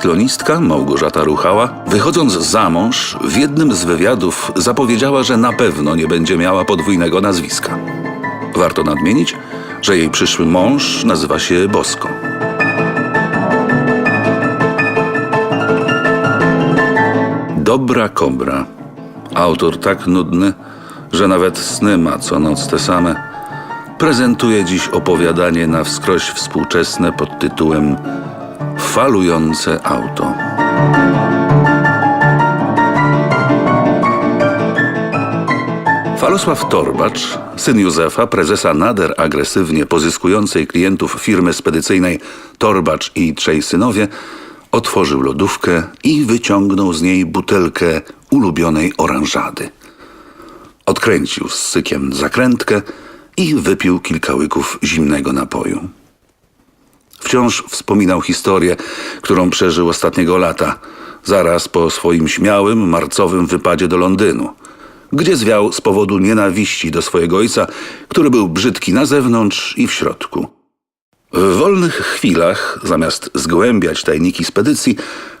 Triatlonistka Małgorzata Ruchała, wychodząc za mąż, w jednym z wywiadów zapowiedziała, że na pewno nie będzie miała podwójnego nazwiska. Warto nadmienić, że jej przyszły mąż nazywa się Bosko. Dobra kobra. Autor tak nudny, że nawet sny ma co noc te same. Prezentuje dziś opowiadanie na wskroś współczesne pod tytułem Falujące auto. Falosław Torbacz, syn Józefa, prezesa nader agresywnie pozyskującej klientów firmy spedycyjnej Torbacz i trzej synowie, otworzył lodówkę i wyciągnął z niej butelkę ulubionej oranżady. Odkręcił z sykiem zakrętkę i wypił kilka łyków zimnego napoju. Wciąż wspominał historię, którą przeżył ostatniego lata, zaraz po swoim śmiałym, marcowym wypadzie do Londynu, gdzie zwiał z powodu nienawiści do swojego ojca, który był brzydki na zewnątrz i w środku. W wolnych chwilach, zamiast zgłębiać tajniki spedycji,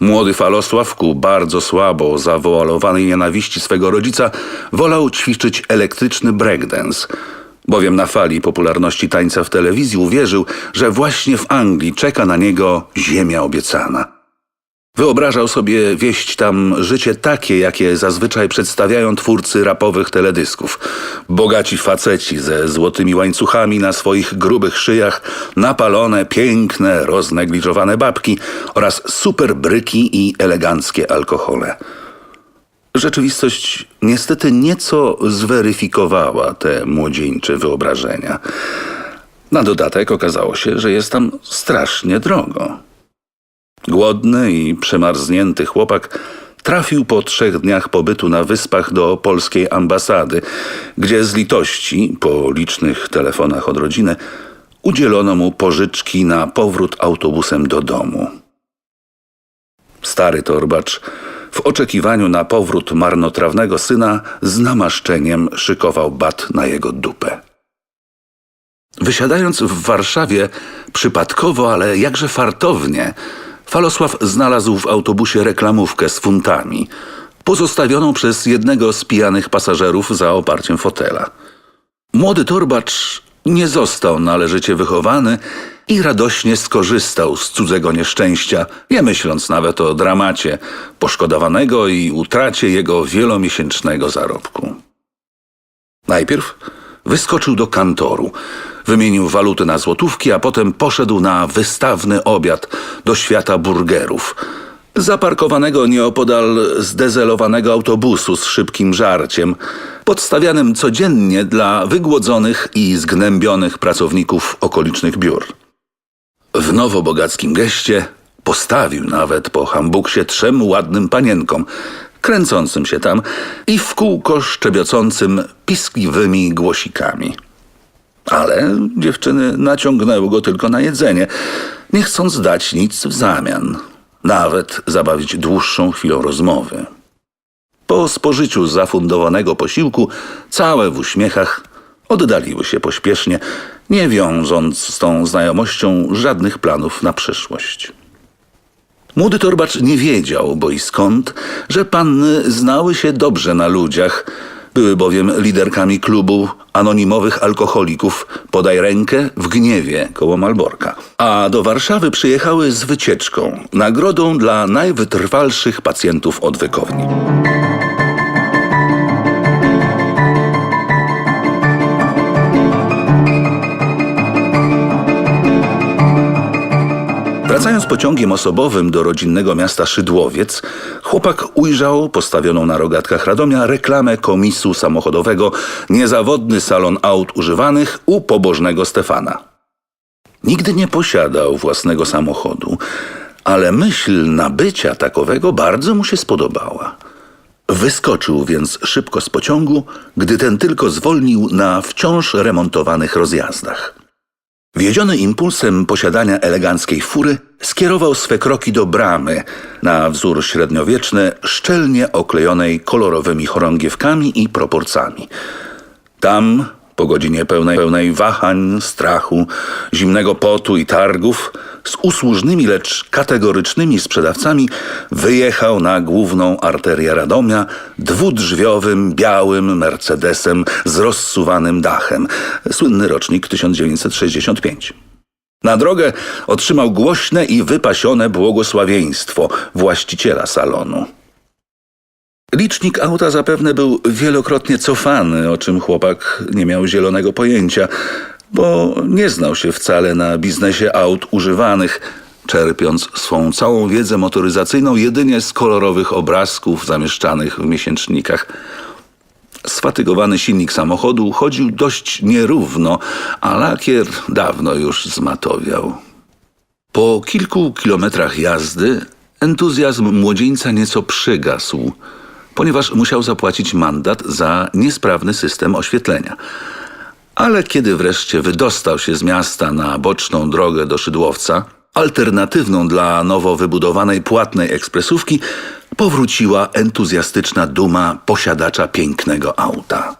młody falosław ku bardzo słabo zawoalowanej nienawiści swego rodzica wolał ćwiczyć elektryczny breakdance, bowiem na fali popularności tańca w telewizji uwierzył, że właśnie w Anglii czeka na niego ziemia obiecana. Wyobrażał sobie wieść tam życie takie, jakie zazwyczaj przedstawiają twórcy rapowych teledysków. Bogaci faceci ze złotymi łańcuchami na swoich grubych szyjach, napalone, piękne, roznegliżowane babki oraz super bryki i eleganckie alkohole. Rzeczywistość niestety nieco zweryfikowała te młodzieńcze wyobrażenia. Na dodatek okazało się, że jest tam strasznie drogo. Głodny i przemarznięty chłopak trafił po trzech dniach pobytu na wyspach do polskiej ambasady, gdzie z litości, po licznych telefonach od rodziny, udzielono mu pożyczki na powrót autobusem do domu. Stary torbacz w oczekiwaniu na powrót marnotrawnego syna z namaszczeniem szykował bat na jego dupę. Wysiadając w Warszawie przypadkowo, ale jakże fartownie, Falosław znalazł w autobusie reklamówkę z funtami, pozostawioną przez jednego z pijanych pasażerów za oparciem fotela. Młody torbacz nie został należycie wychowany i radośnie skorzystał z cudzego nieszczęścia, nie myśląc nawet o dramacie poszkodowanego i utracie jego wielomiesięcznego zarobku. Najpierw wyskoczył do kantoru, wymienił waluty na złotówki, a potem poszedł na wystawny obiad do świata burgerów. Zaparkowanego nieopodal zdezelowanego autobusu z szybkim żarciem, podstawianym codziennie dla wygłodzonych i zgnębionych pracowników okolicznych biur. W nowobogackim geście postawił nawet po hambuksie trzem ładnym panienkom, kręcącym się tam i w kółko szczebiocącym piskliwymi głosikami. Ale dziewczyny naciągnęły go tylko na jedzenie, nie chcąc dać nic w zamian, nawet zabawić dłuższą chwilą rozmowy. Po spożyciu zafundowanego posiłku, całe w uśmiechach, oddaliły się pośpiesznie, nie wiążąc z tą znajomością żadnych planów na przyszłość. Młody torbacz nie wiedział, bo i skąd, że panny znały się dobrze na ludziach, były bowiem liderkami klubu anonimowych alkoholików Podaj rękę w gniewie koło Malborka. A do Warszawy przyjechały z wycieczką, nagrodą dla najwytrwalszych pacjentów odwykowni. Wracając pociągiem osobowym do rodzinnego miasta Szydłowiec, chłopak ujrzał postawioną na rogatkach Radomia reklamę komisu samochodowego Niezawodny salon aut używanych u pobożnego Stefana. Nigdy nie posiadał własnego samochodu, ale myśl nabycia takowego bardzo mu się spodobała. Wyskoczył więc szybko z pociągu, gdy ten tylko zwolnił na wciąż remontowanych rozjazdach. Wiedziony impulsem posiadania eleganckiej fury, skierował swe kroki do bramy, na wzór średniowieczny, szczelnie oklejonej kolorowymi chorągiewkami i proporcami. Tam, po godzinie pełnej, pełnej wahań, strachu, zimnego potu i targów, z usłużnymi, lecz kategorycznymi sprzedawcami wyjechał na główną arterię Radomia dwudrzwiowym, białym Mercedesem z rozsuwanym dachem. Słynny rocznik 1965. Na drogę otrzymał głośne i wypasione błogosławieństwo właściciela salonu. Licznik auta zapewne był wielokrotnie cofany, o czym chłopak nie miał zielonego pojęcia, bo nie znał się wcale na biznesie aut używanych, czerpiąc swą całą wiedzę motoryzacyjną jedynie z kolorowych obrazków zamieszczanych w miesięcznikach. Sfatygowany silnik samochodu chodził dość nierówno, a lakier dawno już zmatowiał. Po kilku kilometrach jazdy entuzjazm młodzieńca nieco przygasł, ponieważ musiał zapłacić mandat za niesprawny system oświetlenia. Ale kiedy wreszcie wydostał się z miasta na boczną drogę do Szydłowca, alternatywną dla nowo wybudowanej płatnej ekspresówki, powróciła entuzjastyczna duma posiadacza pięknego auta.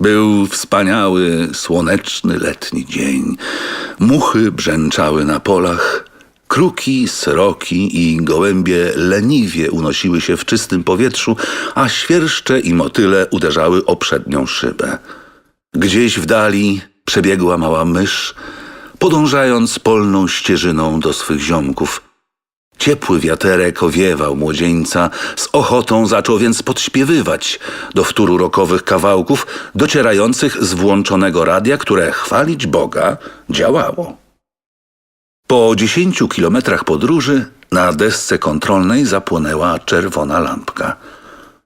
Był wspaniały, słoneczny letni dzień. Muchy brzęczały na polach, kruki, sroki i gołębie leniwie unosiły się w czystym powietrzu, a świerszcze i motyle uderzały o przednią szybę. Gdzieś w dali przebiegła mała mysz, podążając polną ścieżyną do swych ziomków. Ciepły wiaterek owiewał młodzieńca, z ochotą zaczął więc podśpiewywać do wtóru rokowych kawałków docierających z włączonego radia, które chwalić Boga działało. Po dziesięciu kilometrach podróży na desce kontrolnej zapłonęła czerwona lampka.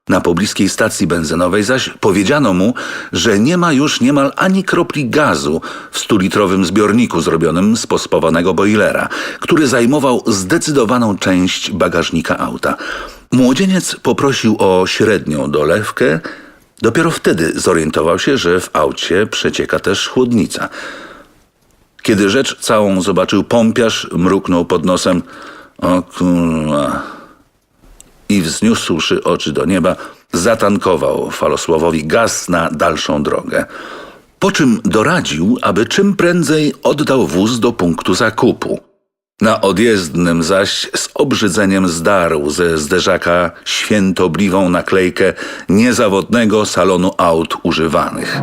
Na pobliskiej stacji benzynowej zaś powiedziano mu, że nie ma już niemal ani kropli gazu w stulitrowym zbiorniku zrobionym z pospawanego boilera, który zajmował zdecydowaną część bagażnika auta. Młodzieniec poprosił o średnią dolewkę. Dopiero wtedy zorientował się, że w aucie przecieka też chłodnica. Kiedy rzecz całą zobaczył pompiarz, mruknął pod nosem o kurwa i wzniósłszy oczy do nieba, zatankował falosławowi gaz na dalszą drogę. Po czym doradził, aby czym prędzej oddał wóz do punktu zakupu. Na odjezdnym zaś z obrzydzeniem zdarł ze zderzaka świętobliwą naklejkę niezawodnego salonu aut używanych.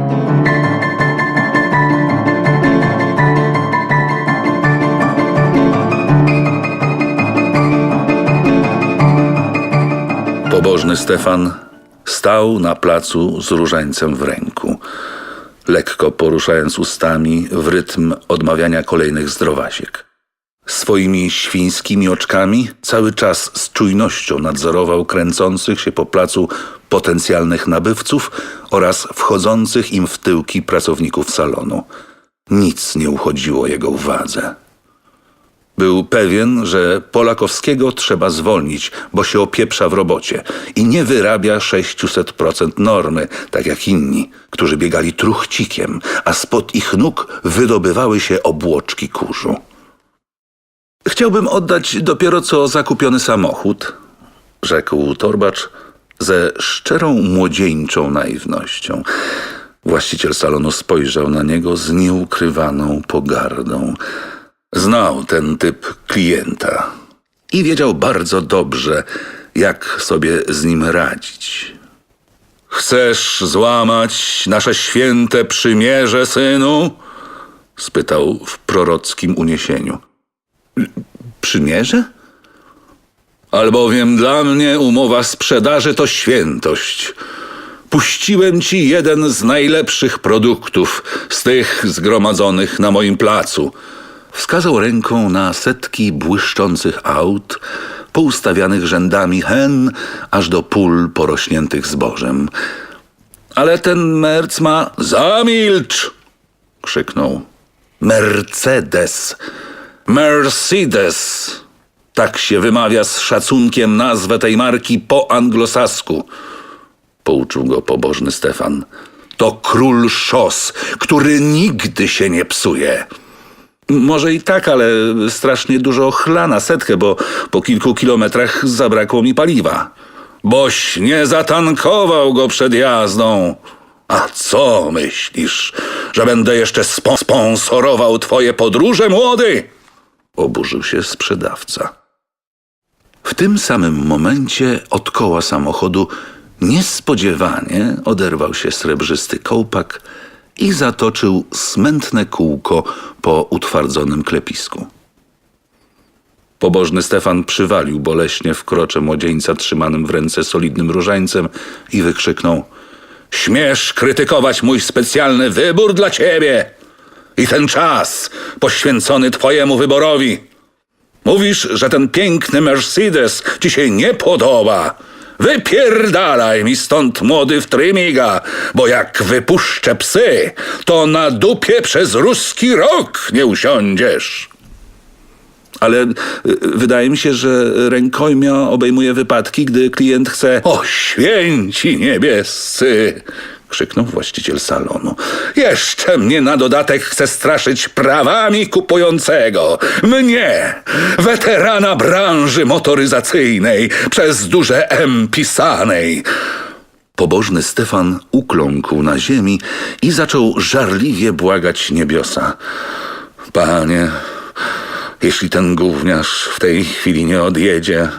Pobożny Stefan stał na placu z różańcem w ręku, lekko poruszając ustami w rytm odmawiania kolejnych zdrowasiek. Swoimi świńskimi oczkami cały czas z czujnością nadzorował kręcących się po placu potencjalnych nabywców oraz wchodzących im w tyłki pracowników salonu. Nic nie uchodziło jego uwadze. Był pewien, że Polakowskiego trzeba zwolnić, bo się opieprza w robocie i nie wyrabia 600% normy, tak jak inni, którzy biegali truchcikiem, a spod ich nóg wydobywały się obłoczki kurzu. Chciałbym oddać dopiero co zakupiony samochód, rzekł torbacz ze szczerą młodzieńczą naiwnością. Właściciel salonu spojrzał na niego z nieukrywaną pogardą. Znał ten typ klienta i wiedział bardzo dobrze, jak sobie z nim radzić. Chcesz złamać nasze święte przymierze, synu? spytał w prorockim uniesieniu. Przymierze? Albowiem dla mnie umowa sprzedaży to świętość. Puściłem ci jeden z najlepszych produktów z tych zgromadzonych na moim placu. Wskazał ręką na setki błyszczących aut, poustawianych rzędami hen aż do pól porośniętych zbożem. Ale ten merc ma... Zamilcz! krzyknął. Mercedes. Mercedes. Tak się wymawia z szacunkiem nazwę tej marki po anglosasku. Pouczył go pobożny Stefan. To król szos, który nigdy się nie psuje. Może i tak, ale strasznie dużo chla na setkę, bo po kilku kilometrach zabrakło mi paliwa. Boś nie zatankował go przed jazdą. A co myślisz, że będę jeszcze spo- sponsorował twoje podróże, młody? oburzył się sprzedawca. W tym samym momencie od koła samochodu niespodziewanie oderwał się srebrzysty kołpak i zatoczył smętne kółko po utwardzonym klepisku. Pobożny Stefan przywalił boleśnie w krocze młodzieńca trzymanym w ręce solidnym różańcem i wykrzyknął Śmiesz krytykować mój specjalny wybór dla ciebie i ten czas poświęcony twojemu wyborowi. Mówisz, że ten piękny Mercedes ci się nie podoba. Wypierdalaj mi stąd młody w trymiga, bo jak wypuszczę psy, to na dupie przez ruski rok nie usiądziesz. Ale y, wydaje mi się, że rękojmia obejmuje wypadki, gdy klient chce. O święci niebiescy! Krzyknął właściciel salonu. Jeszcze mnie na dodatek chce straszyć prawami kupującego. Mnie, weterana branży motoryzacyjnej, przez duże M pisanej. Pobożny Stefan ukląkł na ziemi i zaczął żarliwie błagać niebiosa. Panie, jeśli ten gówniarz w tej chwili nie odjedzie,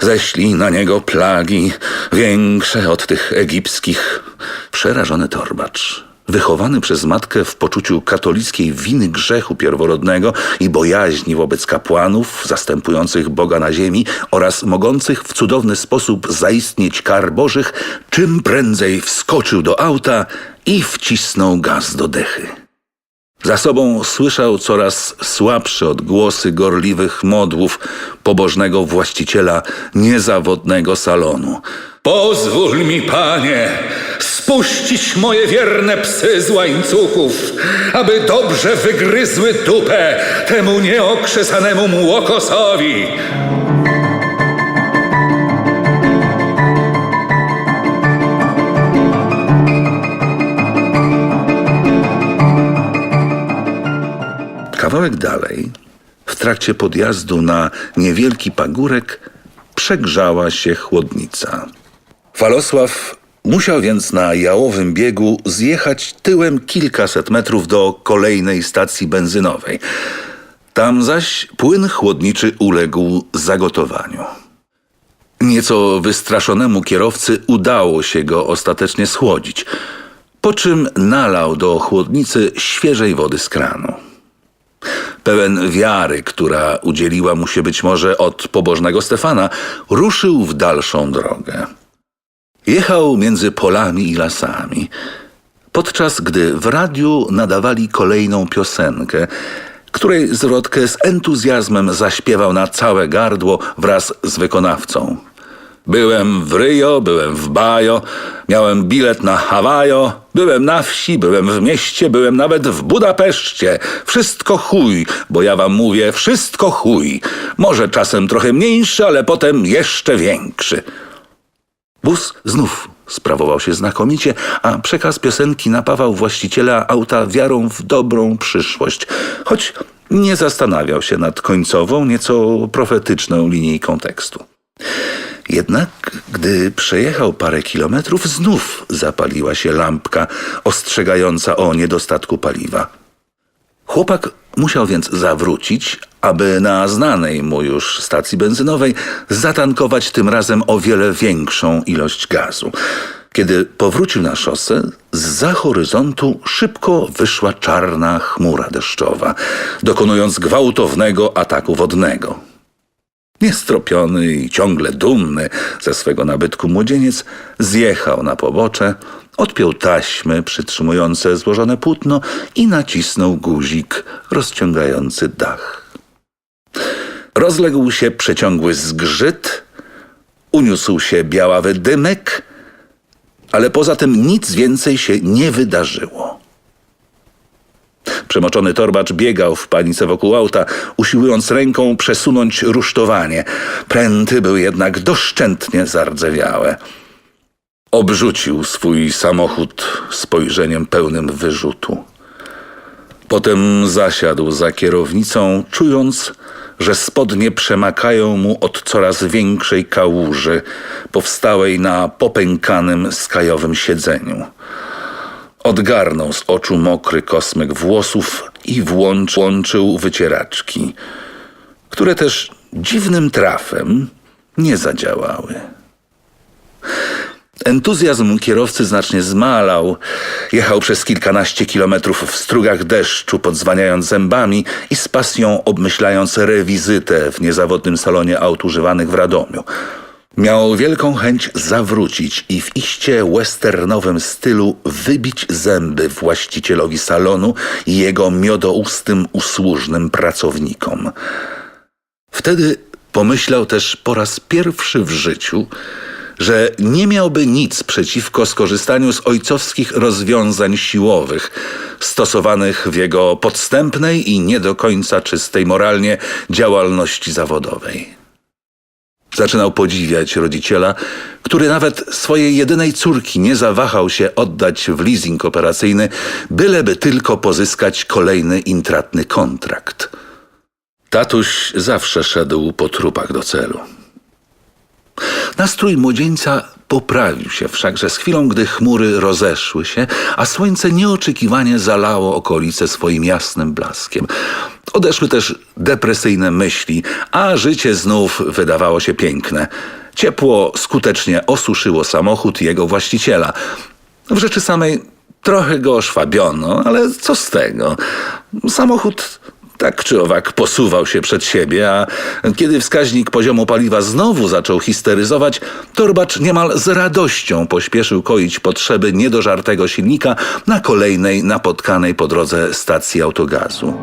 ześlij na niego plagi większe od tych egipskich. Przerażony torbacz, wychowany przez matkę w poczuciu katolickiej winy grzechu pierworodnego i bojaźni wobec kapłanów zastępujących Boga na ziemi oraz mogących w cudowny sposób zaistnieć kar bożych, czym prędzej wskoczył do auta i wcisnął gaz do dechy. Za sobą słyszał coraz słabsze odgłosy gorliwych modłów pobożnego właściciela niezawodnego salonu. Pozwól mi, panie, spuścić moje wierne psy z łańcuchów, aby dobrze wygryzły dupę temu nieokrzesanemu młokosowi. Kawałek dalej, w trakcie podjazdu na niewielki pagórek, przegrzała się chłodnica. Falosław musiał więc na jałowym biegu zjechać tyłem kilkaset metrów do kolejnej stacji benzynowej. Tam zaś płyn chłodniczy uległ zagotowaniu. Nieco wystraszonemu kierowcy udało się go ostatecznie schłodzić, po czym nalał do chłodnicy świeżej wody z kranu pełen wiary, która udzieliła mu się być może od pobożnego Stefana, ruszył w dalszą drogę. Jechał między polami i lasami, podczas gdy w radiu nadawali kolejną piosenkę, której zwrotkę z entuzjazmem zaśpiewał na całe gardło wraz z wykonawcą. Byłem w Rio, byłem w Bajo, miałem bilet na Hawajo, byłem na wsi, byłem w mieście, byłem nawet w Budapeszcie. Wszystko chuj, bo ja wam mówię, wszystko chuj. Może czasem trochę mniejszy, ale potem jeszcze większy. Bus znów sprawował się znakomicie, a przekaz piosenki napawał właściciela auta wiarą w dobrą przyszłość, choć nie zastanawiał się nad końcową, nieco profetyczną linijką tekstu. Jednak gdy przejechał parę kilometrów, znów zapaliła się lampka ostrzegająca o niedostatku paliwa. Chłopak musiał więc zawrócić, aby na znanej mu już stacji benzynowej zatankować tym razem o wiele większą ilość gazu. Kiedy powrócił na szosę, za horyzontu szybko wyszła czarna chmura deszczowa, dokonując gwałtownego ataku wodnego. Niestropiony i ciągle dumny ze swego nabytku młodzieniec zjechał na pobocze, odpiął taśmy przytrzymujące złożone płótno i nacisnął guzik rozciągający dach. Rozległ się przeciągły zgrzyt, uniósł się białawy dymek, ale poza tym nic więcej się nie wydarzyło. Przemoczony torbacz biegał w panice wokół auta, usiłując ręką przesunąć rusztowanie. Pręty były jednak doszczętnie zardzewiałe. Obrzucił swój samochód spojrzeniem pełnym wyrzutu. Potem zasiadł za kierownicą, czując, że spodnie przemakają mu od coraz większej kałuży powstałej na popękanym skajowym siedzeniu. Odgarnął z oczu mokry kosmyk włosów i włączył wycieraczki. które też dziwnym trafem nie zadziałały. Entuzjazm kierowcy znacznie zmalał. Jechał przez kilkanaście kilometrów w strugach deszczu, podzwaniając zębami i z pasją obmyślając rewizytę w niezawodnym salonie aut używanych w Radomiu. Miał wielką chęć zawrócić i w iście westernowym stylu wybić zęby właścicielowi salonu i jego miodoustym usłużnym pracownikom. Wtedy pomyślał też po raz pierwszy w życiu, że nie miałby nic przeciwko skorzystaniu z ojcowskich rozwiązań siłowych, stosowanych w jego podstępnej i nie do końca czystej moralnie działalności zawodowej. Zaczynał podziwiać rodziciela, który nawet swojej jedynej córki nie zawahał się oddać w leasing operacyjny, byleby tylko pozyskać kolejny intratny kontrakt. Tatuś zawsze szedł po trupach do celu. Nastrój młodzieńca poprawił się wszakże z chwilą, gdy chmury rozeszły się, a słońce nieoczekiwanie zalało okolice swoim jasnym blaskiem. Odeszły też depresyjne myśli, a życie znów wydawało się piękne. Ciepło skutecznie osuszyło samochód i jego właściciela. W rzeczy samej trochę go oszwabiono, ale co z tego? Samochód tak czy owak posuwał się przed siebie, a kiedy wskaźnik poziomu paliwa znowu zaczął histeryzować, torbacz niemal z radością pośpieszył koić potrzeby niedożartego silnika na kolejnej napotkanej po drodze stacji autogazu.